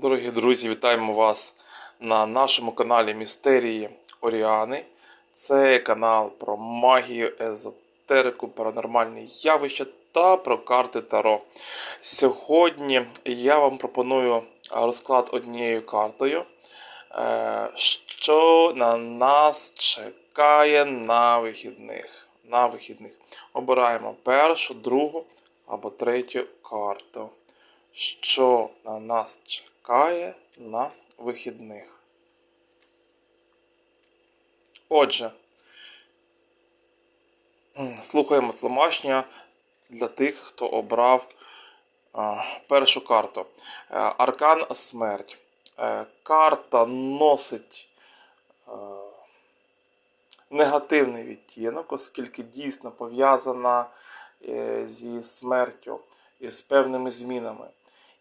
Дорогі друзі, вітаємо вас на нашому каналі Містерії Оріани. Це канал про магію, езотерику, паранормальні явища та про карти Таро. Сьогодні я вам пропоную розклад однією картою, е, що на нас чекає на вихідних. На вихідних. Обираємо першу, другу або третю карту що на нас чекає на вихідних. Отже, слухаємо тлумачення для тих, хто обрав першу карту. Е, Аркан Смерть. Е, Карта носить е, негативний відтінок, оскільки дійсно пов'язана зі смертю і з певними змінами.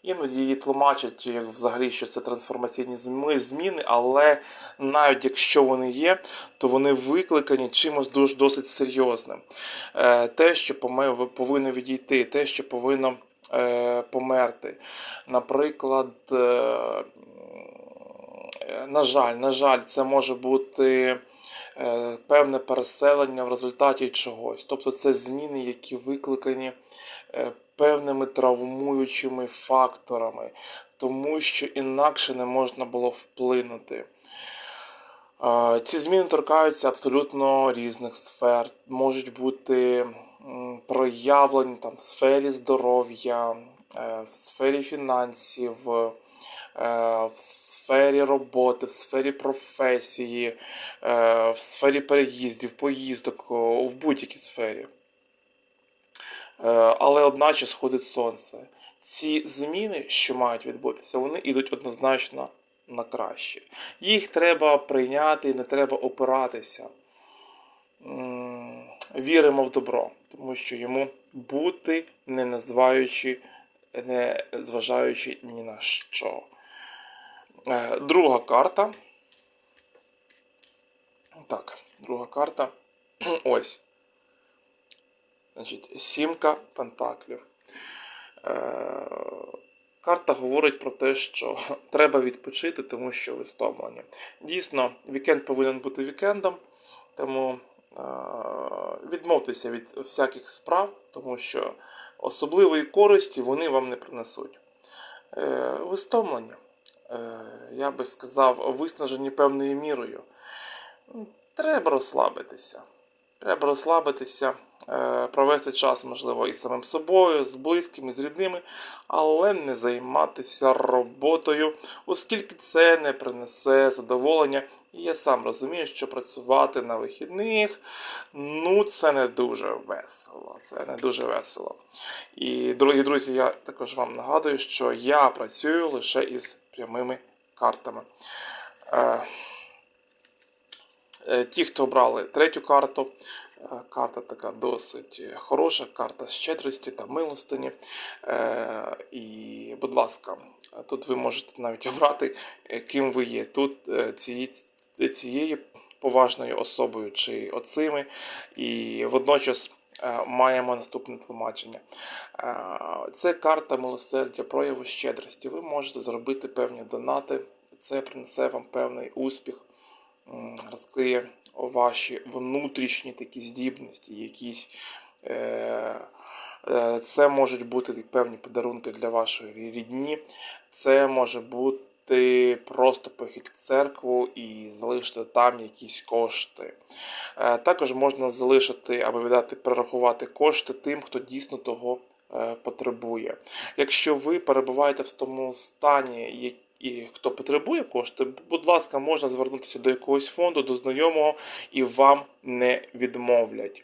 Іноді її тлумачать як взагалі, що це трансформаційні зміни, але навіть якщо вони є, то вони викликані чимось дуже досить серйозним. Е, Те, що повинно відійти, те, що повинно е, померти. Наприклад, е, на жаль, на жаль, це може бути певне переселення в результаті чогось. Тобто це зміни, які викликані е, певними травмуючими факторами, тому що інакше не можна було вплинути. Е, Ці зміни торкаються абсолютно різних сфер. Можуть бути проявлені там, в сфері здоров'я, е, в сфері фінансів, е, в сфері роботи, в сфері професії, е, в сфері переїздів, поїздок, в будь-якій сфері. Е, Але одначе сходить сонце. Ці зміни, що мають відбутися, вони йдуть однозначно на краще. Їх треба прийняти не треба опиратися. Віримо в добро, тому що йому бути, не називаючи, не зважаючи ні на що. Е, Друга карта. Так, друга карта. Ось. Значить, сімка пентаклів. Е, Карта говорить про те, що треба відпочити, тому що ви стомлені. Дійсно, вікенд повинен бути вікендом, тому відмовтеся від всяких справ, тому що особливої користі вони вам не принесуть. Е, Ви стомлені, Е, я би сказав, виснажені певною мірою. Треба розслабитися. Треба розслабитися, е, провести час, можливо, із самим собою, з близькими, з рідними, але не займатися роботою, оскільки це не принесе задоволення. І я сам розумію, що працювати на вихідних, ну це не дуже весело. Це не дуже весело. І, дорогі друзі, я також вам нагадую, що я працюю лише із прямими картами. Е, Е, Ті, хто обрали третю карту, е, карта така досить хороша, карта щедрості та милостині. І, будь ласка, тут ви можете навіть обрати, е, ким ви є. Тут е, цієї, цією поважною особою чи оцими. І водночас е, маємо наступне тлумачення. Це карта милосердя, прояву щедрості. Ви можете зробити певні донати. Це принесе вам певний успіх розкриє ваші внутрішні такі здібності, якісь. Це можуть бути певні подарунки для вашої рідні, це може бути просто похід в церкву і залишити там якісь кошти. Е, Також можна залишити або віддати, перерахувати кошти тим, хто дійсно того е, потребує. Якщо ви перебуваєте в тому стані, як- і хто потребує кошти, будь ласка, можна звернутися до якогось фонду, до знайомого, і вам не відмовлять.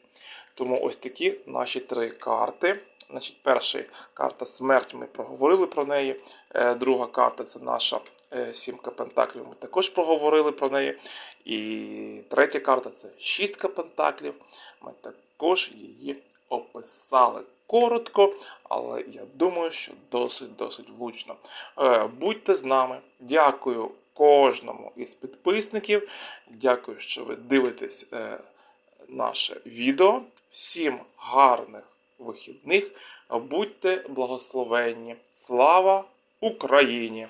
Тому ось такі наші три карти. Значить, перша карта смерть, ми проговорили про неї. Е, Друга карта це наша е, сімка пентаклів. Ми також проговорили про неї. І третя карта це шістка пентаклів. Ми також її описали коротко, але я думаю, що досить-досить влучно. Е, Будьте з нами. Дякую кожному із підписників. Дякую, що ви дивитесь наше відео. Всім гарних вихідних. Будьте благословенні. Слава Україні!